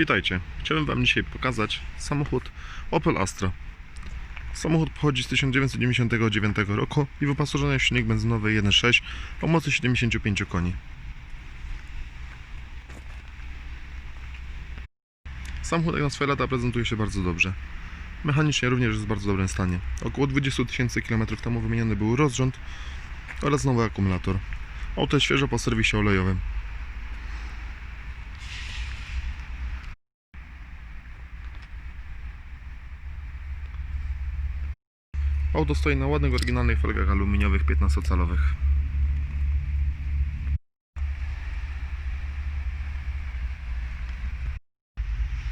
Witajcie. Chciałem Wam dzisiaj pokazać samochód Opel Astra. Samochód pochodzi z 1999 roku i wyposażony jest w silnik benzynowy 1.6 o mocy 75 koni. Samochód jak na swoje lata prezentuje się bardzo dobrze. Mechanicznie również jest w bardzo dobrym stanie. Około 20 tysięcy km temu wymieniony był rozrząd oraz nowy akumulator. Auto świeżo po serwisie olejowym. Auto stoi na ładnych, oryginalnych felgach aluminiowych 15-calowych.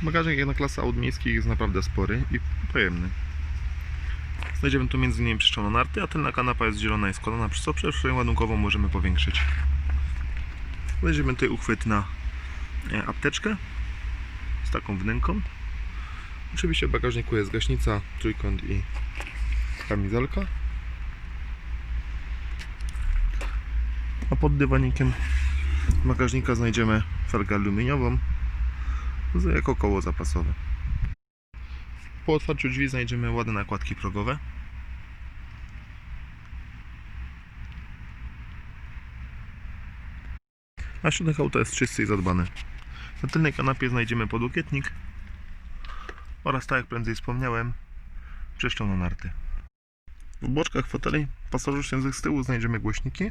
Bagażnik jak na klasę aut miejskich jest naprawdę spory i pojemny. Znajdziemy tu m.in. przyszczoną narty, a tylna kanapa jest zielona i składana, przez co przestrzeń ładunkową możemy powiększyć. Znajdziemy tutaj uchwyt na e, apteczkę z taką wnęką. Oczywiście w bagażniku jest gaśnica, trójkąt i kamizelka. A pod dywanikiem bagażnika znajdziemy felgę aluminiową jako koło zapasowe. Po otwarciu drzwi znajdziemy ładne nakładki progowe. A środek auta jest czysty i zadbany. Na tylnej kanapie znajdziemy podłokietnik oraz, tak jak prędzej wspomniałem, przeszczoną narty. W boczkach foteli pasażerskich z tyłu znajdziemy głośniki,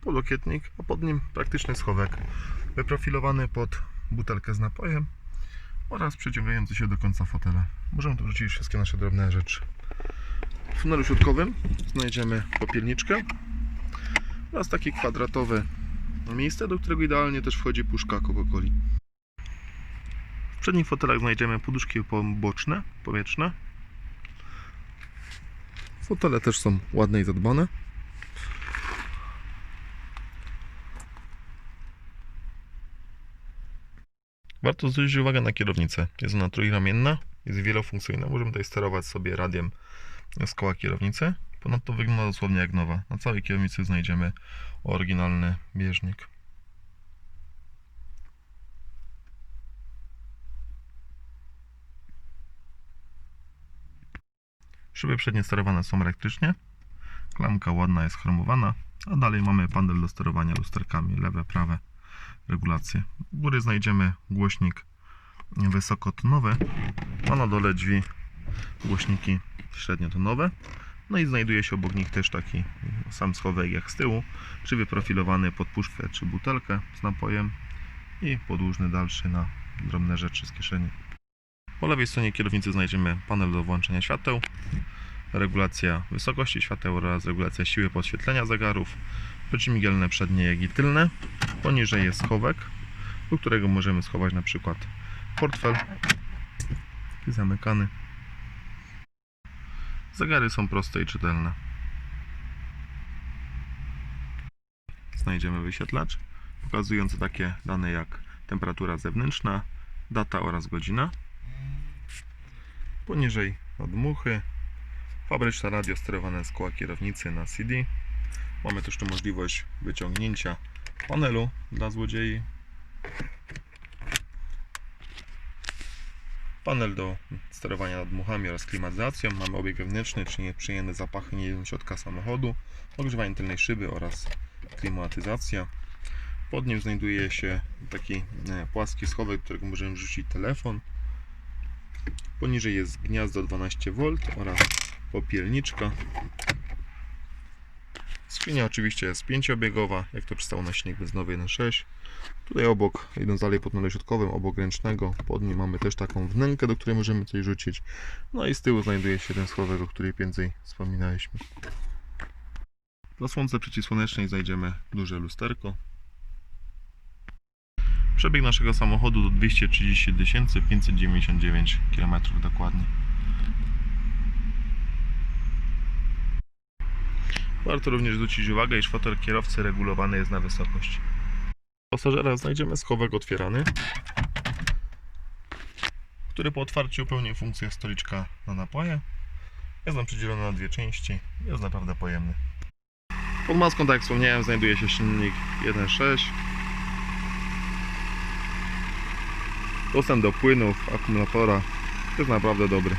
podłokietnik, a pod nim praktyczny schowek wyprofilowany pod butelkę z napojem oraz przeciągający się do końca fotela. Możemy tu wrzucić wszystkie nasze drobne rzeczy. W tunelu środkowym znajdziemy popielniczkę oraz takie kwadratowe miejsce, do którego idealnie też wchodzi puszka Coca-Coli. W przednich fotelach znajdziemy poduszki boczne, powietrzne. Fotele też są ładne i zadbane. Warto zwrócić uwagę na kierownicę. Jest ona trójramienna, jest wielofunkcyjna. Możemy tutaj sterować sobie radiem z koła kierownicy. Ponadto wygląda dosłownie jak nowa. Na całej kierownicy znajdziemy oryginalny bieżnik. Szyby przednie sterowane są elektrycznie. Klamka ładna jest chromowana. A dalej mamy panel do sterowania lusterkami lewe, prawe regulacje. U góry znajdziemy głośnik wysokotonowy, a na dole drzwi głośniki średniotonowe. No i znajduje się obok nich też taki sam schowek jak z tyłu, czy wyprofilowany pod puszkę czy butelkę z napojem i podłużny dalszy na drobne rzeczy z kieszeni. Po lewej stronie kierownicy znajdziemy panel do włączenia świateł, regulacja wysokości świateł oraz regulacja siły podświetlenia zegarów, przeciwmigielne przednie jak i tylne. Poniżej jest schowek, do którego możemy schować na przykład portfel zamykany. Zegary są proste i czytelne. Znajdziemy wyświetlacz pokazujący takie dane jak temperatura zewnętrzna, data oraz godzina. Poniżej odmuchy, fabryczne radio sterowane z koła kierownicy na CD. Mamy też tu możliwość wyciągnięcia panelu dla złodziei. Panel do sterowania nadmuchami oraz klimatyzacją. Mamy obieg wewnętrzny, czyli nieprzyjemne zapachy nie środka samochodu. Ogrzewanie tylnej szyby oraz klimatyzacja. Pod nim znajduje się taki e, płaski schowek, do którego możemy wrzucić telefon. Poniżej jest gniazdo 12V oraz popielniczka. Skrzynia oczywiście jest pięciobiegowa, jak to przystało na silnik benzynowy 1.6. Tutaj obok, idąc dalej po tunelu środkowym, obok ręcznego, pod nim mamy też taką wnękę, do której możemy coś rzucić. No i z tyłu znajduje się ten schowek, o którym więcej wspominaliśmy. W zasłonce przeciwsłonecznej znajdziemy duże lusterko. Przebieg naszego samochodu to 230 599 km dokładnie. Warto również zwrócić uwagę, iż fotel kierowcy regulowany jest na wysokość. Pasażera znajdziemy schowek otwierany, który po otwarciu pełni funkcję stoliczka na napoje. Jest on przydzielony na dwie części. Jest naprawdę pojemny. Pod maską, tak jak wspomniałem, znajduje się silnik 1.6 Dostęp do płynów, akumulatora jest naprawdę dobry.